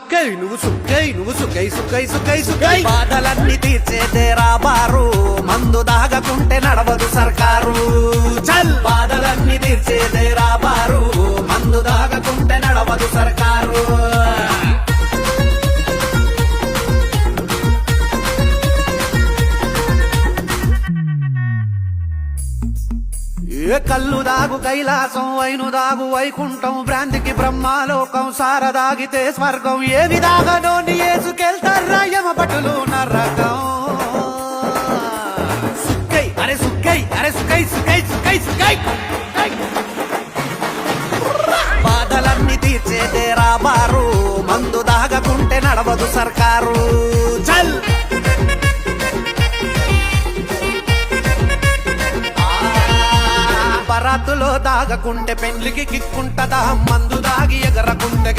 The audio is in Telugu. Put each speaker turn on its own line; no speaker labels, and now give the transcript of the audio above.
సుక్కై నువ్వు సుక్కై నువ్వు సుక్కై సుక్కై సుక్కై సుక్కై.
బాధలన్నీ తీర్చేదేరా బారు మందు దాగకుంటే నడవదు సర్కారు. చల్. బాధలన్నీ తీర్చేదేరా బారు మందు దాగకుంటే నడవదు సర్కారు. ఏ కళ్ళు దాగు కైలాసం వైను దాగు వైకుంఠం భ్రాంతికి బ్రహ్మాలోకం సారదాగితే స్వర్గం. ఏవి దాగనో నీ ఏసుకెళ్తారా యమ పట్టులు నరకం. సుక్కై అరే సుక్కై అరే సుక్కై సుక్కై సుక్కై సుక్కై. బాధలన్నీ తీర్చేదే రాబారు. మందు దాగకుంటే నడవదు సర్కారు. పరాతులో దాగకుంటే పెండ్లికి కిక్కుంటదా? మందు దాగి ఎగరకుంటే